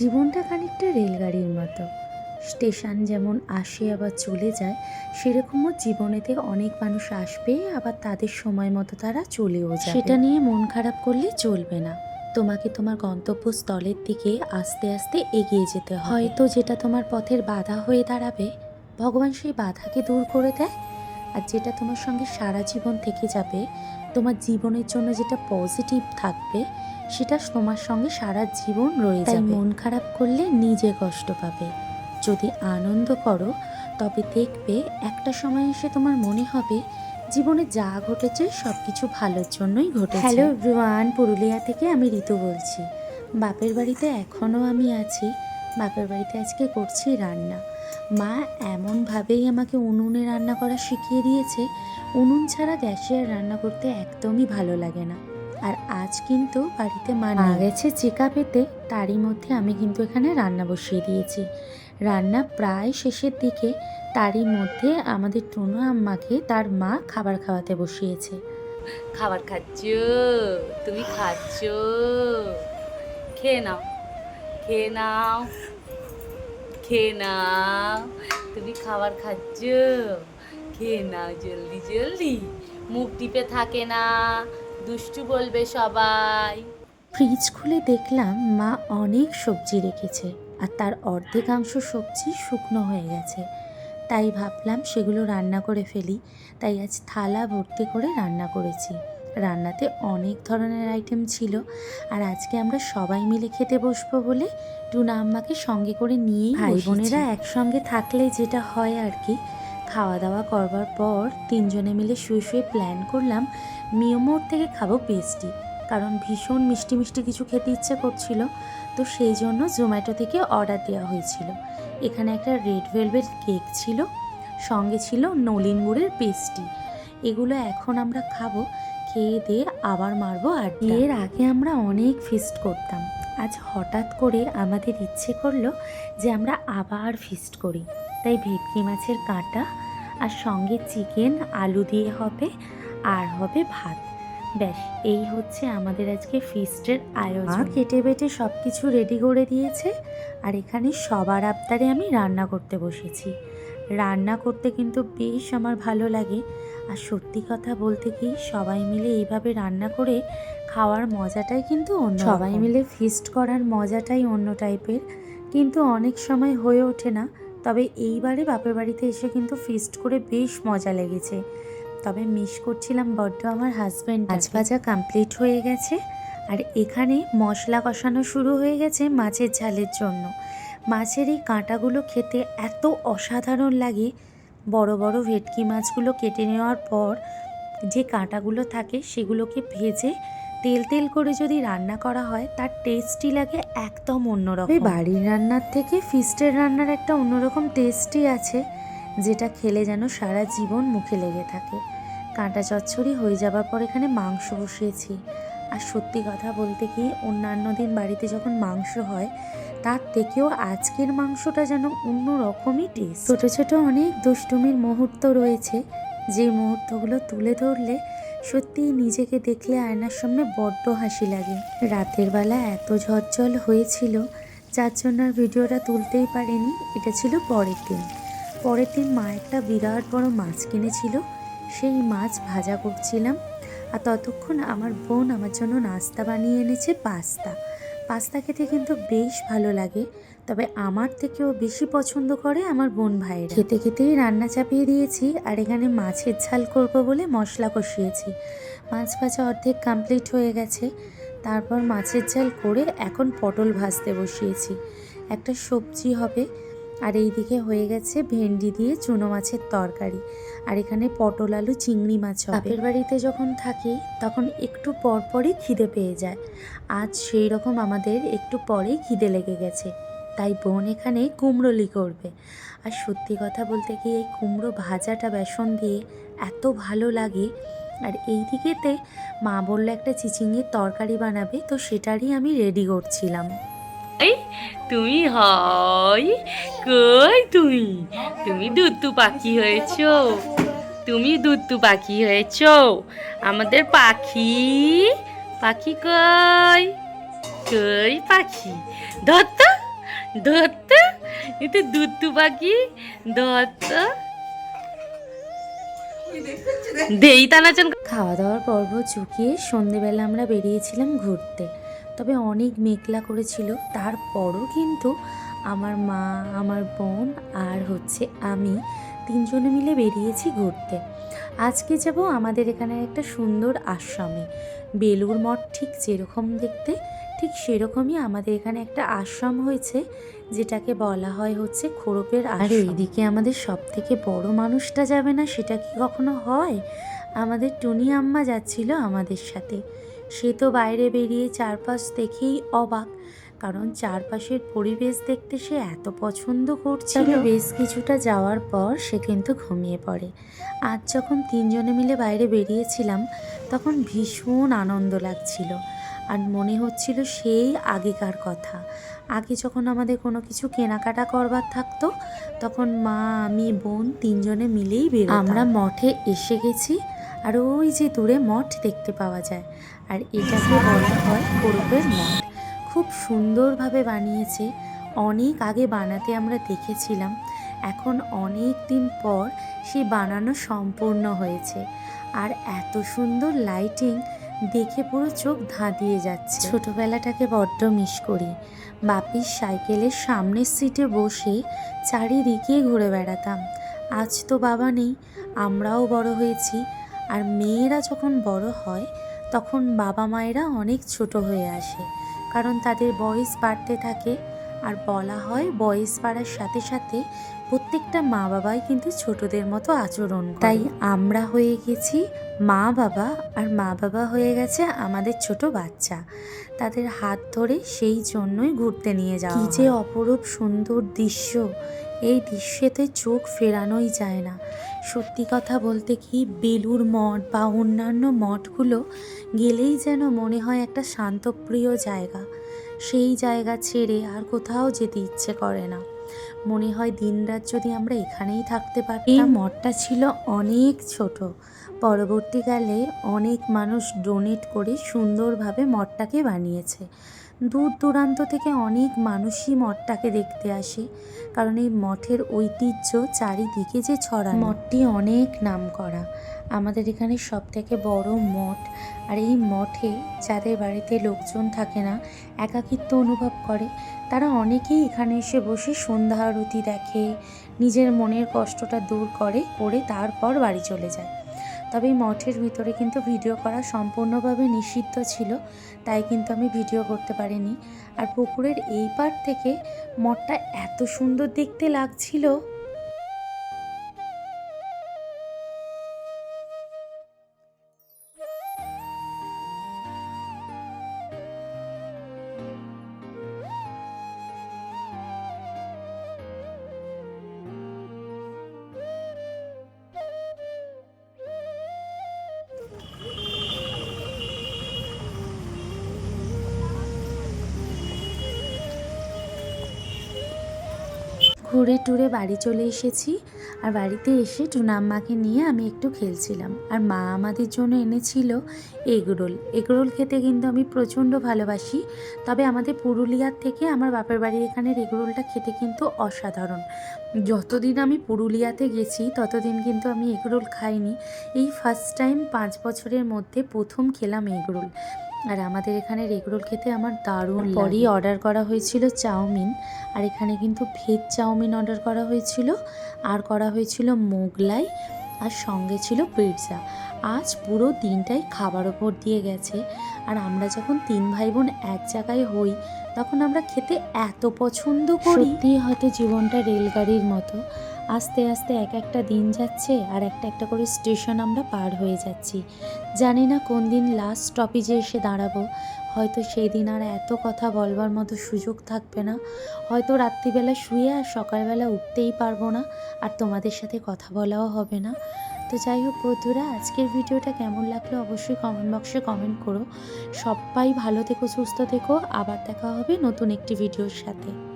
জীবনটা খানিকটা রেলগাড়ির মতো। স্টেশন যেমন আসে আবার চলে যায় সেরকমও জীবনেতে অনেক মানুষ আসবে আবার তাদের সময় মতো তারা চলেও যাবে। সেটা নিয়ে মন খারাপ করলে চলবে না। তোমাকে তোমার গন্তব্যস্থলের দিকে আস্তে আস্তে এগিয়ে যেতে হয় হয়তো যেটা তোমার পথের বাধা হয়ে দাঁড়াবে ভগবান সেই বাধাকে দূর করে দেয়। আর যেটা তোমার সঙ্গে সারা জীবন থেকে যাবে তোমার জীবনের জন্য যেটা পজিটিভ থাকবে সেটা তোমার সঙ্গে সারা জীবন রয়ে যাবে। মন খারাপ করলে নিজে কষ্ট পাবে। যদি আনন্দ করো তবে দেখবে একটা সময় এসে তোমার মনে হবে জীবনে যা ঘটেছে সব কিছু ভালোর জন্যই ঘটেছে। হ্যালো এভরিওয়ান পুরুলিয়া থেকে আমি ঋতু বলছি। বাপের বাড়িতে এখনও আমি আছি। বাপের বাড়িতে আজকে করছি রান্না। মা এমনভাবেই আমাকে উনুনে রান্না করা শিখিয়ে দিয়েছে। উনুন ছাড়া গ্যাসে রান্না করতে একদমই ভালো লাগে না। আর আজ কিন্তু বাড়িতে মা না গেছে চেকা পেতে তারই মধ্যে আমি কিন্তু এখানে রান্না বসিয়ে দিয়েছি। রান্না প্রায় শেষের দিকে তারই মধ্যে আমাদের টুনু আম্মাকে তার মা খাবার খাওয়াতে বসিয়েছে। খাবার খাচ্ছ? তুমি খাচ্ছ? খেয়ে নাও। খেয়ে নাও। খেয়ে নাও। তুমি খাবার খাচ্ছ? খেয়ে নাও জলদি জলদি। মুখ টিপে থাকে না। দুষ্টু বলবে সবাই। ফ্রিজ খুলে দেখলাম মা অনেক সবজি রেখেছে আর তার অর্ধেকাংশ সবজি শুকনো হয়ে গেছে। তাই ভাবলাম সেগুলো রান্না করে ফেলি। তাই আজ থালা ভর্তি করে রান্না করেছি। রান্নাতে অনেক ধরনের আইটেম ছিল আর আজকে আমরা সবাই মিলে খেতে বসবো বলে টুনা আম্মাকে সঙ্গে করে নিয়েই ভাই বোনেরা একসঙ্গে থাকলে যেটা হয় আর কি খাওয়া দাওয়া করবার পর তিনজনে মিলে শুয়ে শুয়ে প্ল্যান করলাম মিয়োমোর থেকে খাব পেস্টি কারণ ভীষণ মিষ্টি মিষ্টি কিছু খেতে ইচ্ছে করছিল। তো সেই জন্য জোম্যাটো থেকে অর্ডার দেওয়া হয়েছিল। এখানে একটা রেড ভেলভেট কেক ছিল, সঙ্গে ছিল নলিন গুড়ের পেস্টি এগুলো এখন আমরা খাব, খেয়ে দিয়ে আবার মারবো আর এর আগে আমরা অনেক ফিস্ট করতাম। আজ হঠাৎ করে আমাদের ইচ্ছে করল যে আমরা আবার ফিস্ট করি। তাই ভেটকি মাছের কাঁটা আর সঙ্গে চিকেন আলু দিয়ে হবে আর হবে ভাত। ব্যাস এই হচ্ছে আমাদের আজকে ফিস্টের আয়োজন। কেটে বেটে সব কিছু রেডি করে দিয়েছে আর এখানে সবার আবদারে আমি রান্না করতে বসেছি। রান্না করতে কিন্তু বেশ আমার ভালো লাগে। আর সত্যি কথা বলতে কি সবাই মিলে এইভাবে রান্না করে খাওয়ার মজাটাই কিন্তু অন্য সবাই মিলে ফিস্ট করার মজাটাই অন্য টাইপের কিন্তু অনেক সময় হয়ে ওঠে না। তবে এইবারে বাপের বাড়িতে এসে কিন্তু ফিস্ট করে বেশ মজা লেগেছে। তবে মিস করছিলাম বড্ড আমার হাজব্যান্ড মাছ ভাজা কমপ্লিট হয়ে গেছে আর এখানে মশলা কষানো শুরু হয়ে গেছে মাছের ঝালের জন্য। মাছের এই কাঁটাগুলো খেতে এত অসাধারণ লাগে। বড় বড় ভেটকি মাছগুলো কেটে নেওয়ার পর যে কাঁটাগুলো থাকে সেগুলোকে ভেজে তেল তেল করে যদি রান্না করা হয়, তার টেস্টই লাগে একদম অন্যরকম। বাড়ির রান্নার থেকে ফিস্টের রান্নার একটা অন্যরকম টেস্টই আছে, যেটা খেলে যেন সারা জীবন মুখে লেগে থাকে। কাঁটা চচ্চড়ি হয়ে যাবার পর এখানে মাংস বসিয়েছি। আর সত্যি কথা বলতে কি, অন্যান্য দিন বাড়িতে যখন মাংস হয়, তার থেকেও আজকের মাংসটা যেন অন্য রকমই টেস্ট ছোটো ছোটো অনেক দুষ্টুমির মুহূর্ত রয়েছে। যে মুহূর্তগুলো তুলে ধরলে সত্যি নিজেকে দেখলে আয়নার সামনে বড্ড হাসি লাগে। রাতের বেলা এত ঝরঝল হয়েছিল, যার জন্য আর ভিডিওটা তুলতেই পারেনি। এটা ছিল পরের দিন। পরের দিন মা একটা বিরাট বড় মাছ কিনেছিল। সেই মাছ ভাজা করছিলাম। আর ততক্ষণ আমার বোন আমার জন্য নাস্তা বানিয়ে এনেছে, পাস্তা। পাস্তা খেতে কিন্তু বেশ ভালো লাগে। তবে আমার থেকেও বেশি পছন্দ করে আমার বোন ভাইয়ের। খেতে খেতেই রান্না চাপিয়ে দিয়েছি আর এখানে মাছের ঝাল করব বলে মশলা কষিয়েছি। মাছ ভাজা অর্ধেক কমপ্লিট হয়ে গেছে। তারপর মাছের ঝাল করে এখন পটল ভাজতে বসিয়েছি। একটা সবজি হবে। আর এইদিকে হয়ে গেছে ভেন্ডি দিয়ে চুনো মাছের তরকারি। আর এখানে পটল, আলু, চিংড়ি মাছ বাপের বাড়িতে যখন থাকি, তখন একটু পর পরই খিদে পেয়ে যায়। আজ সেই রকম আমাদের একটু পরেই খিদে লেগে গেছে। তাই বোন এখানে কুমড়োলি করবে। আর সত্যি কথা বলতে কি, এই কুমড়ো ভাজাটা বেসন দিয়ে এত ভালো লাগে। আর এই দিকেতে মা বলল, একটা চিচিঙের তরকারি বানাবে, তো সেটারই আমি রেডি করছিলাম। এই তুমি হয়, কই তুমি? তুমি দুত্তু পাখি হয়েছ। তুমি দুত্তু পাখি হয়েছ। আমাদের পাখি পাখি কই? কই পাখি? ধর তো ধরত এতে দুত্তু পাখি ধরত দেই তানাচন খাওয়া দাওয়ার পর্ব চুকিয়ে সন্ধেবেলা আমরা বেরিয়েছিলাম ঘুরতে। তবে অনেক মেঘলা করেছিল। তারপরও কিন্তু আমার মা আমার বোন আর হচ্ছে আমি তিনজনে মিলে বেরিয়েছি ঘুরতে। আজকে যাব আমাদের এখানে একটা সুন্দর আশ্রমে। বেলুর মঠ ঠিক যেরকম দেখতে ঠিক সেরকমই আমাদের এখানে একটা আশ্রম হয়েছে যেটাকে বলা হয় হচ্ছে খোরপের আর এইদিকে আমাদের সব থেকে বড় মানুষটা যাবে না সেটা কি কখনো হয়? আমাদের টুনি আম্মা যাচ্ছিল আমাদের সাথে। সে তো বাইরে বেরিয়ে চারপাশ দেখেই অবাক কারণ চারপাশের পরিবেশ দেখতে সে এত পছন্দ করছিল। বেশ কিছুটা যাওয়ার পর সে কিন্তু ঘুমিয়ে পড়ে। আজ যখন তিনজনে মিলে বাইরে বেরিয়েছিলাম তখন ভীষণ আনন্দ লাগছিল। আর মনে হচ্ছিল সেই আগেকার কথা। আগে যখন আমাদের কোনো কিছু কেনাকাটা করবার থাকতো তখন মা আমি বোন তিনজনে মিলেই বের আমরা মঠে এসে গেছি আর ওই যে দূরে মঠ দেখতে পাওয়া যায়। আর এটাকে বলা হয় কোরবের মঠ খুব সুন্দরভাবে বানিয়েছে। অনেক আগে বানাতে আমরা দেখেছিলাম। এখন অনেক দিন পর সে বানানো সম্পূর্ণ হয়েছে। আর এত সুন্দর লাইটিং দেখে পুরো চোখ ধাঁধিয়ে যাচ্ছে। ছোটবেলাটাকে বড্ড মিস করি। বাপির সাইকেলের সামনের সিটে বসে চারিদিকে ঘুরে বেড়াতাম। আজ তো বাবা নেই, আমরাও বড় হয়েছি। আর মেয়েরা যখন বড় হয় তখন বাবা মায়েরা অনেক ছোট হয়ে আসে কারণ তাদের বয়স বাড়তে থাকে আর বলা হয় বয়স বাড়ার সাথে সাথে প্রত্যেকটা মা বাবাই কিন্তু ছোটদের মতো আচরণ তাই আমরা হয়ে গেছি মা বাবা আর মা বাবা হয়ে গেছে আমাদের ছোট বাচ্চা। তাদের হাত ধরে সেই জন্যই ঘুরতে নিয়ে যাওয়া যে অপরূপ সুন্দর দৃশ্য। এই দৃশ্যেতে চোখ ফেরানোই যায় না। সত্যি কথা বলতে কি বেলুর মঠ বা অন্যান্য মঠগুলো গেলেই যেন মনে হয় একটা শান্তপ্রিয় জায়গা। সেই জায়গা ছেড়ে আর কোথাও যেতে ইচ্ছে করে না। মনে হয় দিনরাত যদি আমরা এখানেই থাকতে পারি এই মঠটা ছিল অনেক ছোট। পরবর্তীকালে অনেক মানুষ ডোনেট করে সুন্দরভাবে মঠটাকে বানিয়েছে। দূর দূরান্ত থেকে অনেক মানুষই মঠটাকে দেখতে আসে, কারণ এই মঠের ঐতিহ্য চারিদিকে যে ছড়া মঠটি অনেক নাম করা আমাদের এখানে সব থেকে বড় মঠ। আর এই মঠে যাদের বাড়িতে লোকজন থাকে না, একাকিত্ব অনুভব করে। তারা অনেকেই এখানে এসে বসে সন্ধ্যা আরতি দেখে, নিজের মনের কষ্টটা দূর করে করে তারপর বাড়ি চলে যায়। তবে মঠের ভিতরে কিন্তু ভিডিও করা সম্পূর্ণভাবে নিষিদ্ধ ছিল, তাই কিন্তু আমি ভিডিও করতে পারিনি। আর পুকুরের এই পার থেকে মঠটা এত সুন্দর দেখতে লাগছিল। ঘুরে টুরে বাড়ি চলে এসেছি আর বাড়িতে এসে টুনাম্মাকে নিয়ে আমি একটু খেলছিলাম। আর মা আমাদের জন্য এনেছিল এগরোল এগরোল খেতে কিন্তু আমি প্রচণ্ড ভালোবাসি, তবে আমাদের পুরুলিয়ার থেকে আমার বাপের বাড়ির এখানের এগরোলটা খেতে কিন্তু অসাধারণ। যতদিন আমি পুরুলিয়াতে গেছি, ততদিন কিন্তু আমি এগরোল খাইনি। এই ফার্স্ট টাইম পাঁচ বছরের মধ্যে প্রথম খেলাম এগরোল আর আমাদের এখানে এগরোল খেতে আমার দারুণ পরই অর্ডার করা হয়েছিল চাউমিন আর এখানে কিন্তু ভেজ চাউমিন অর্ডার করা হয়েছিল আর করা হয়েছিল মোগলাই আর সঙ্গে ছিল পিৎজা। আজ পুরো দিনটাই খাবার ওপর দিয়ে গেছে আর আমরা যখন তিন ভাই বোন এক জায়গায় হই তখন আমরা খেতে এত পছন্দ করি। হয়তো জীবনটা রেলগাড়ির মতো। আস্তে আস্তে এক একটা দিন যাচ্ছে আর একটা একটা করে স্টেশন আমরা পার হয়ে যাচ্ছি। জানি না কোন দিন লাস্ট স্টপেজে এসে দাঁড়াবো। হয়তো সেই দিন আর এত কথা বলবার মতো সুযোগ থাকবে না। হয়তো রাত্রিবেলা শুয়ে আর সকালবেলা উঠতেই পারব না আর তোমাদের সাথে কথা বলাও হবে না। তো যাই হোক বন্ধুরা, আজকের ভিডিওটা কেমন লাগল অবশ্যই কমেন্ট বক্সে কমেন্ট করো। সবাই ভালো থেকো, সুস্থ থেকো। আবার দেখা হবে নতুন একটি ভিডিওর সাথে।